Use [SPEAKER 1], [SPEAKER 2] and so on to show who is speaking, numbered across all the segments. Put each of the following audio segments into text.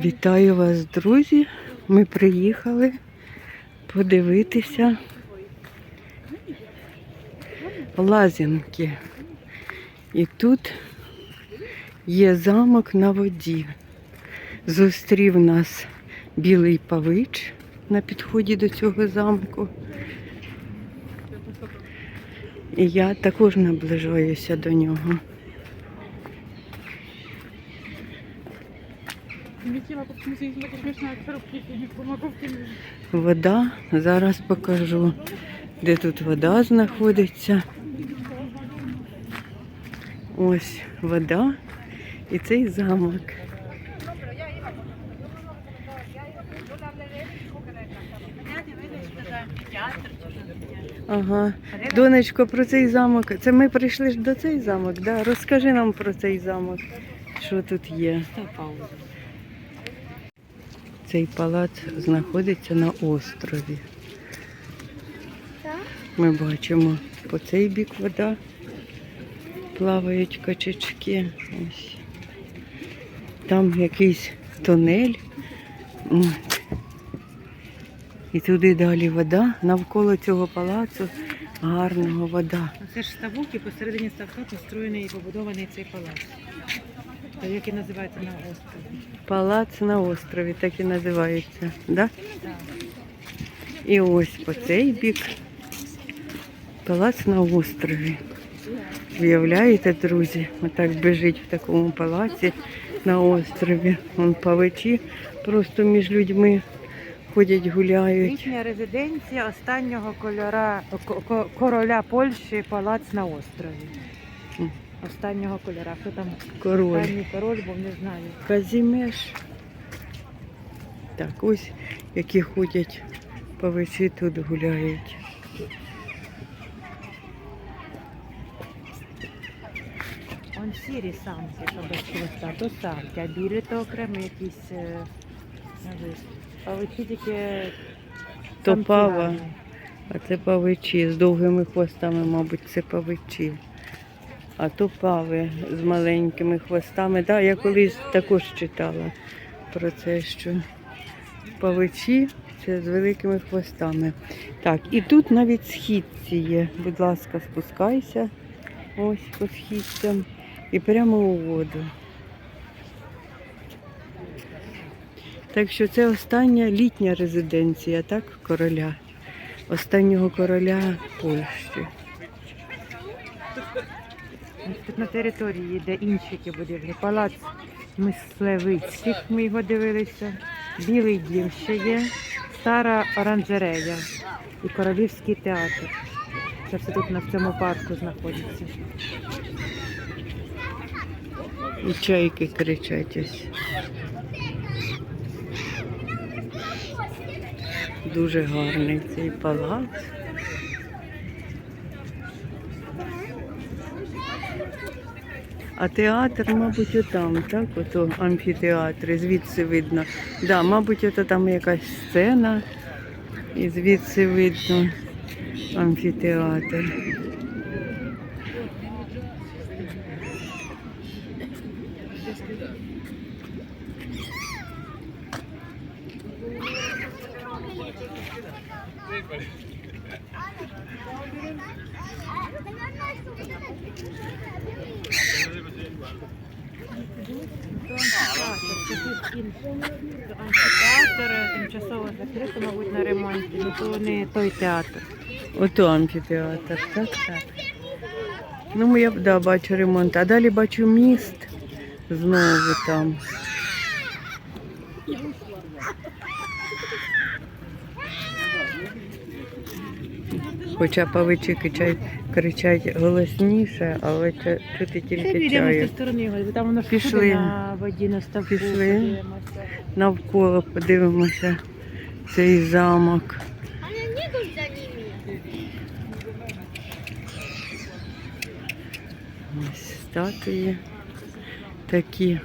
[SPEAKER 1] Вітаю вас, друзі. Ми приїхали подивитися лазінки. І тут є замок на воді. Зустрів нас білий павич на підході до цього замку. І я також наближаюся до нього. Вода. Зараз покажу, де тут вода знаходиться. Ось вода і цей замок. Ага. Донечко, про цей замок. Це ми прийшли ж до цей замок, да? Розкажи нам про цей замок, що тут є. Цей палац знаходиться на острові. Ми бачимо по цей бік вода. Плавають качечки. Ось. Там якийсь тунель. І туди далі вода. Навколо цього палацу гарного вода.
[SPEAKER 2] Це ж ставок і посередині ставка построєний і побудований цей палац. Та як і називається на острові.
[SPEAKER 1] Палац на острові, так і називається. Да?
[SPEAKER 2] Так.
[SPEAKER 1] І ось по цей бік палац на острові. Уявляєте, друзі, отак біжить в такому палаці на острові. Вон павичі просто між людьми ходять, гуляють.
[SPEAKER 2] Літня резиденція останнього кольора, ко- ко- короля Польщі палац на острові. Останнього кольора. Хто там
[SPEAKER 1] Король.
[SPEAKER 2] останній король, бо не знаю.
[SPEAKER 1] Казімеш. Так, ось які ходять павичі тут гуляють.
[SPEAKER 2] Он сірі самки, що без хвоста, то самки, а білі то окремо якісь е, павичі тільки
[SPEAKER 1] То пава, а це павичі з довгими хвостами, мабуть, це павичі. А то пави з маленькими хвостами. Да, я колись також читала про це, що павичі це з великими хвостами. Так, і тут навіть східці є. Будь ласка, спускайся. Ось по східцям. І прямо у воду. Так що це остання літня резиденція, так, короля. Останнього короля Польщі.
[SPEAKER 2] Тут на території, де інші будівлі. Палац мисливицьких, ми його дивилися. Білий дім ще є, стара оранжерея і королівський театр. Це все тут на цьому парку знаходиться.
[SPEAKER 1] І чайки кричать ось. Дуже гарний цей палац. А театр, мабуть, отам, так? Ото амфітеатри, звідси видно. Да, мабуть, ото там якась сцена, і звідси видно амфітеатр.
[SPEAKER 2] Амфітеатр тимчасово закрито, мабуть, на ремонті. Ну то не той театр.
[SPEAKER 1] Ото амфітеатр, так? Так. Ну, я да, бачу ремонт. А далі бачу міст знову там. Хоча павичі кричать, кричать голосніше, але ча- чути тільки
[SPEAKER 2] Підемо з
[SPEAKER 1] чаю.
[SPEAKER 2] сторони, бо там воно ж
[SPEAKER 1] Пішли.
[SPEAKER 2] на воді на ставку.
[SPEAKER 1] Пішли.
[SPEAKER 2] подивимося.
[SPEAKER 1] Навколо подивимося цей замок.
[SPEAKER 3] Они не идут за ними.
[SPEAKER 1] Ось статуї такі.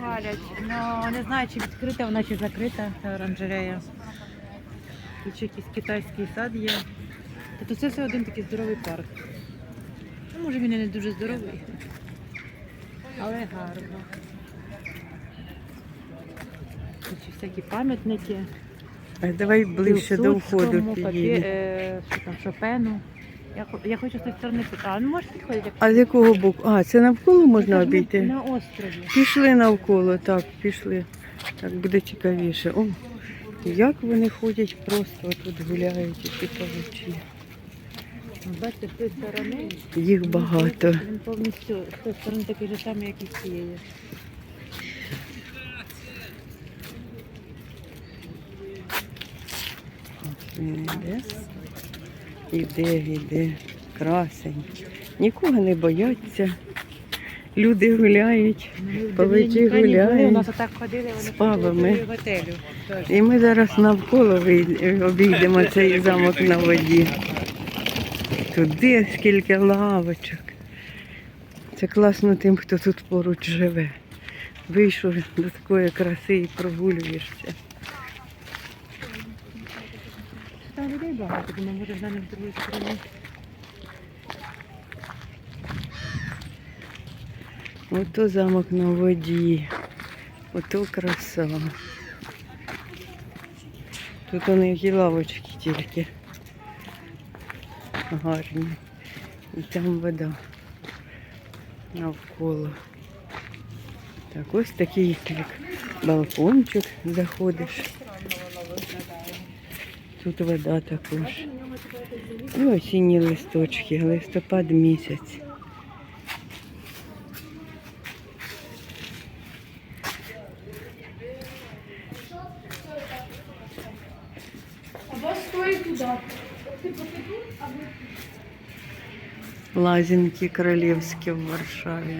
[SPEAKER 2] Хвалять. Ну, не знаю, чи відкрита вона, чи закрита та оранжерея. Тут ще якийсь китайський сад є. Тобто це все один такий здоровий парк. Ну, може він і не дуже здоровий, але гарно. Тут ще всякі пам'ятники.
[SPEAKER 1] Давай ближче до входу
[SPEAKER 2] Папі- е, що там, Шопену. Я, я хочу з сторони піти. А, ну можеш підходити?
[SPEAKER 1] А з якого боку? А, це навколо можна обійти?
[SPEAKER 2] На острові.
[SPEAKER 1] Пішли навколо, так, пішли. Так буде цікавіше. О, як вони ходять просто тут гуляють і павичі.
[SPEAKER 2] Бачите, з тієї сторони
[SPEAKER 1] Їх багато.
[SPEAKER 2] Він повністю з тієї сторони такий же самий, як і з цієї.
[SPEAKER 1] Він іде. Іде, іде. Красень. Нікого не бояться. Люди гуляють.
[SPEAKER 2] Були,
[SPEAKER 1] гуляють з
[SPEAKER 2] готелю. теж.
[SPEAKER 1] І ми зараз навколо обійдемо цей замок на воді. Туди скільки лавочок. Це класно тим, хто тут поруч живе. Вийшов до такої краси і прогулюєшся.
[SPEAKER 2] Там людей багато, думаю, може глянемо з другої сторони.
[SPEAKER 1] Ото замок на воді. Ото краса. Тут у них і лавочки тільки. Гарні. І там вода навколо. Так, ось такий як балкончик заходиш. Тут вода також. І осінні листочки, листопад місяць. Лазінки королівські в Варшаві.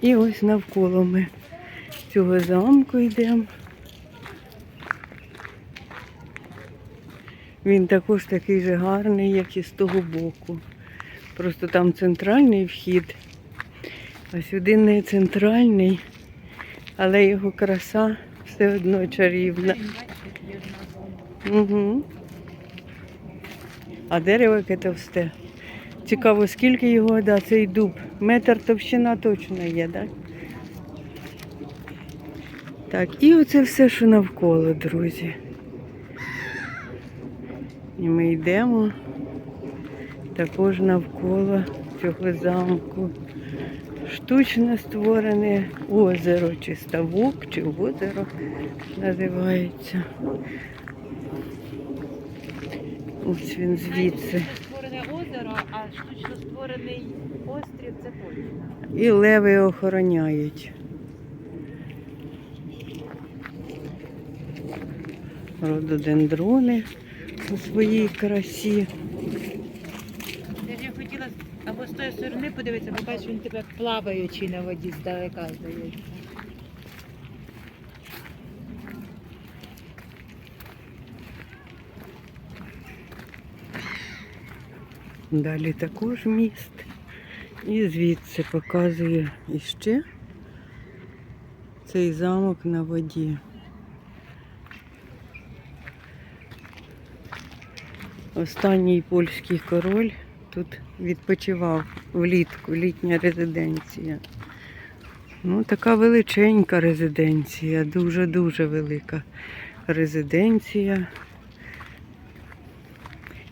[SPEAKER 1] І ось навколо ми цього замку йдемо. Він також такий же гарний, як і з того боку. Просто там центральний вхід, а сюди не центральний, але його краса все одно чарівна. Угу. А дерево яке товсте. Цікаво, скільки його, да, цей дуб. Метр товщина точно є, так? Так, і оце все, що навколо, друзі. І ми йдемо також навколо цього замку. Штучно створене озеро, чи ставок, чи озеро називається. Ось він звідси.
[SPEAKER 2] Створене озеро, а штучно створений острів це точно.
[SPEAKER 1] І леви охороняють. Рододендрони у своїй красі.
[SPEAKER 2] Я ж я хотіла або з тої сторони подивитися, бо бачиш, він тебе плаваючий на воді здалека здається.
[SPEAKER 1] Далі також міст. І звідси показує іще цей замок на воді. Останній польський король тут відпочивав влітку, літня резиденція. Ну, така величенька резиденція, дуже-дуже велика резиденція.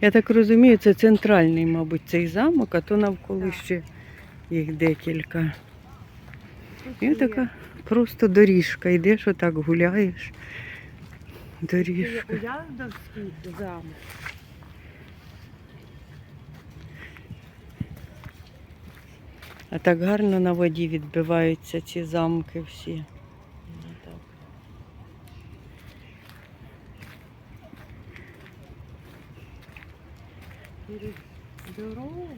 [SPEAKER 1] Я так розумію, це центральний, мабуть, цей замок, а то навколо ще їх декілька. І така просто доріжка. Йдеш, отак гуляєш.
[SPEAKER 2] Це є
[SPEAKER 1] Доріжка.
[SPEAKER 2] Уяздовський замок.
[SPEAKER 1] А так гарно на воді відбиваються ці замки всі.
[SPEAKER 2] Ну. Через дорогу,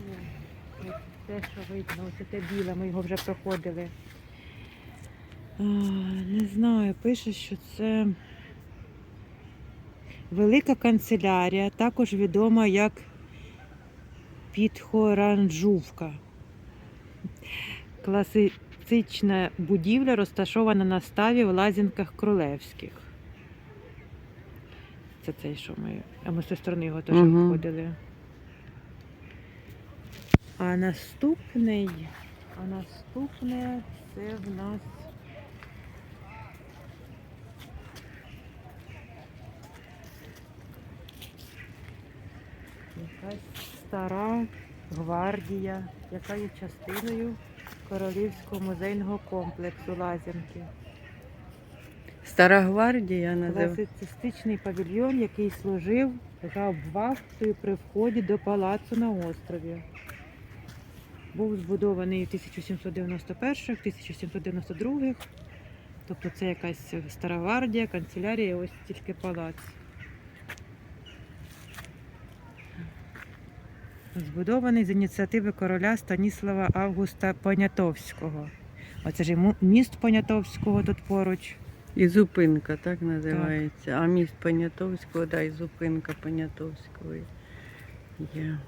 [SPEAKER 2] те, що видно, ось те біле, ми його вже проходили. А, не знаю, пише, що це велика канцелярія, також відома як Підхоранжувка. Класи... класична будівля, розташована на ставі в Лазінках Кролевських. Це цей, що ми. А ми з сторони його теж
[SPEAKER 1] Мгм.
[SPEAKER 2] обходили. А наступний, а наступне це в нас. Якась стара гвардія, яка є частиною Королівського музейного комплексу Лазянки.
[SPEAKER 1] Стара гвардія називається.
[SPEAKER 2] Класицистичний павільйон, який служив гауптвахтою при вході до палацу на острові. Був збудований в 1791-1792. Тобто це якась стара гвардія, канцелярія, ось тільки палац. Збудований з ініціативи короля Станіслава Августа Понятовського. Оце ж і міст Понятовського тут поруч.
[SPEAKER 1] І зупинка, так називається. А міст Понятовського, да, і зупинка Понятовського є.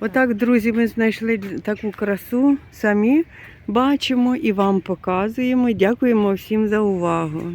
[SPEAKER 1] Отак, друзі, ми знайшли таку красу, самі бачимо і вам показуємо. Дякуємо всім за увагу.